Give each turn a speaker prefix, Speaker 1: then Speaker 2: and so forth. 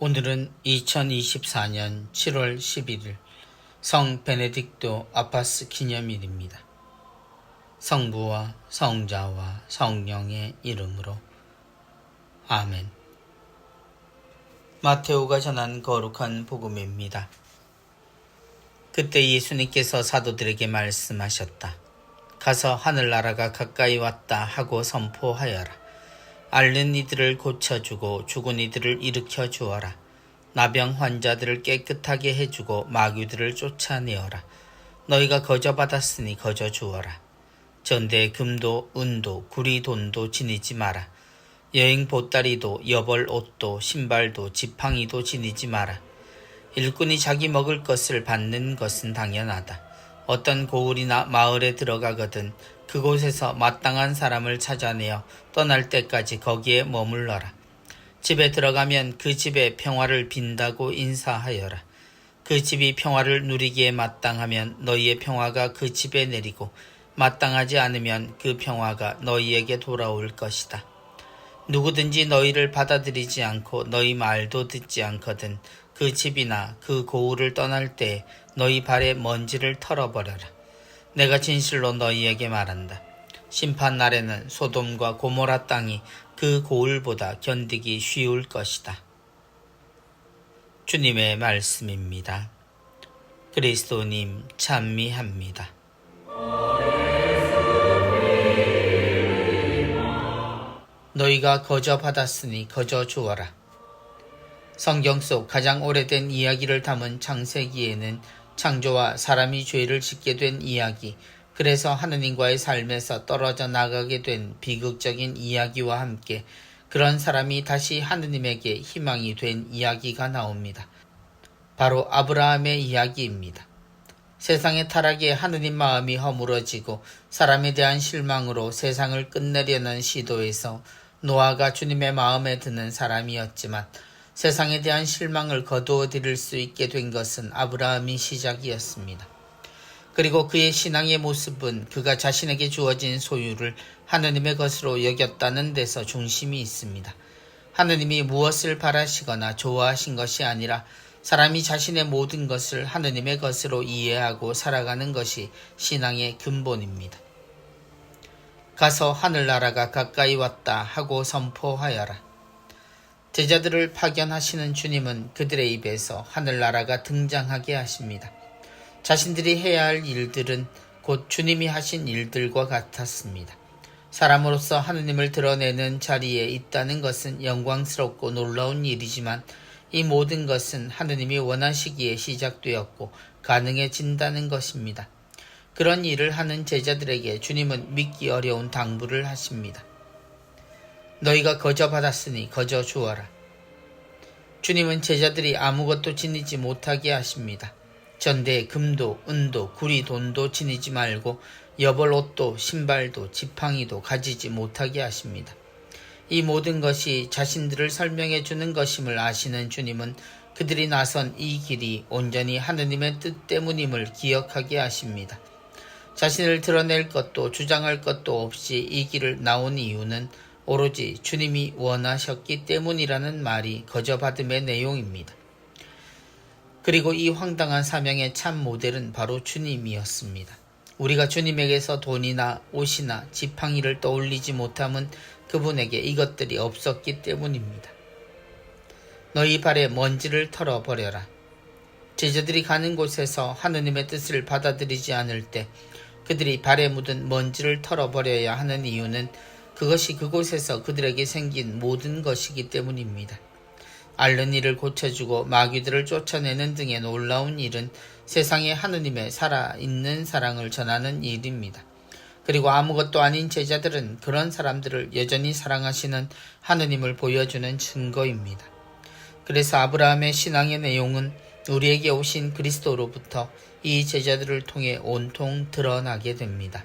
Speaker 1: 오늘은 2024년 7월 11일 성 베네딕토 아파스 기념일입니다. 성부와 성자와 성령의 이름으로 아멘. 마테오가 전한 거룩한 복음입니다. 그때 예수님께서 사도들에게 말씀하셨다. 가서 하늘나라가 가까이 왔다 하고 선포하여라. 앓는 이들을 고쳐주고 죽은 이들을 일으켜 주어라. 나병 환자들을 깨끗하게 해주고 마귀들을 쫓아내어라. 너희가 거저 받았으니 거저 주어라. 전대 금도 은도 구리 돈도 지니지 마라. 여행 보따리도 여벌 옷도 신발도 지팡이도 지니지 마라. 일꾼이 자기 먹을 것을 받는 것은 당연하다. 어떤 고을이나 마을에 들어가거든 그곳에서 마땅한 사람을 찾아내어 떠날 때까지 거기에 머물러라. 집에 들어가면 그 집에 평화를 빈다고 인사하여라. 그 집이 평화를 누리기에 마땅하면 너희의 평화가 그 집에 내리고 마땅하지 않으면 그 평화가 너희에게 돌아올 것이다. 누구든지 너희를 받아들이지 않고 너희 말도 듣지 않거든 그 집이나 그 고을을 떠날 때 너희 발에 먼지를 털어버려라. 내가 진실로 너희에게 말한다. 심판 날에는 소돔과 고모라 땅이 그 고을보다 견디기 쉬울 것이다. 주님의 말씀입니다. 그리스도님 찬미합니다. 너희가 거저 받았으니 거저 주어라. 성경 속 가장 오래된 이야기를 담은 창세기에는 창조와 사람이 죄를 짓게 된 이야기, 그래서 하느님과의 삶에서 떨어져 나가게 된 비극적인 이야기와 함께 그런 사람이 다시 하느님에게 희망이 된 이야기가 나옵니다. 바로 아브라함의 이야기입니다. 세상의 타락에 하느님 마음이 허물어지고 사람에 대한 실망으로 세상을 끝내려는 시도에서 노아가 주님의 마음에 드는 사람이었지만 세상에 대한 실망을 거두어 드릴 수 있게 된 것은 아브라함이 시작이었습니다. 그리고 그의 신앙의 모습은 그가 자신에게 주어진 소유를 하느님의 것으로 여겼다는 데서 중심이 있습니다. 하느님이 무엇을 바라시거나 좋아하신 것이 아니라 사람이 자신의 모든 것을 하느님의 것으로 이해하고 살아가는 것이 신앙의 근본입니다. 가서 하늘나라가 가까이 왔다 하고 선포하여라. 제자들을 파견하시는 주님은 그들의 입에서 하늘나라가 등장하게 하십니다. 자신들이 해야 할 일들은 곧 주님이 하신 일들과 같았습니다. 사람으로서 하느님을 드러내는 자리에 있다는 것은 영광스럽고 놀라운 일이지만 이 모든 것은 하느님이 원하시기에 시작되었고 가능해진다는 것입니다. 그런 일을 하는 제자들에게 주님은 믿기 어려운 당부를 하십니다. 너희가 거저 받았으니 거저 주어라. 주님은 제자들이 아무것도 지니지 못하게 하십니다. 전대 금도, 은도, 구리, 돈도 지니지 말고 여벌 옷도, 신발도, 지팡이도 가지지 못하게 하십니다. 이 모든 것이 자신들을 설명해 주는 것임을 아시는 주님은 그들이 나선 이 길이 온전히 하느님의 뜻 때문임을 기억하게 하십니다. 자신을 드러낼 것도 주장할 것도 없이 이 길을 나온 이유는 오로지 주님이 원하셨기 때문이라는 말이 거저 받음의 내용입니다. 그리고 이 황당한 사명의 참 모델은 바로 주님이었습니다. 우리가 주님에게서 돈이나 옷이나 지팡이를 떠올리지 못함은 그분에게 이것들이 없었기 때문입니다. 너희 발에 먼지를 털어버려라. 제자들이 가는 곳에서 하느님의 뜻을 받아들이지 않을 때 그들이 발에 묻은 먼지를 털어버려야 하는 이유는 그것이 그곳에서 그들에게 생긴 모든 것이기 때문입니다. 앓는 이를 고쳐주고 마귀들을 쫓아내는 등의 놀라운 일은 세상에 하느님의 살아있는 사랑을 전하는 일입니다. 그리고 아무것도 아닌 제자들은 그런 사람들을 여전히 사랑하시는 하느님을 보여주는 증거입니다. 그래서 아브라함의 신앙의 내용은 우리에게 오신 그리스도로부터 이 제자들을 통해 온통 드러나게 됩니다.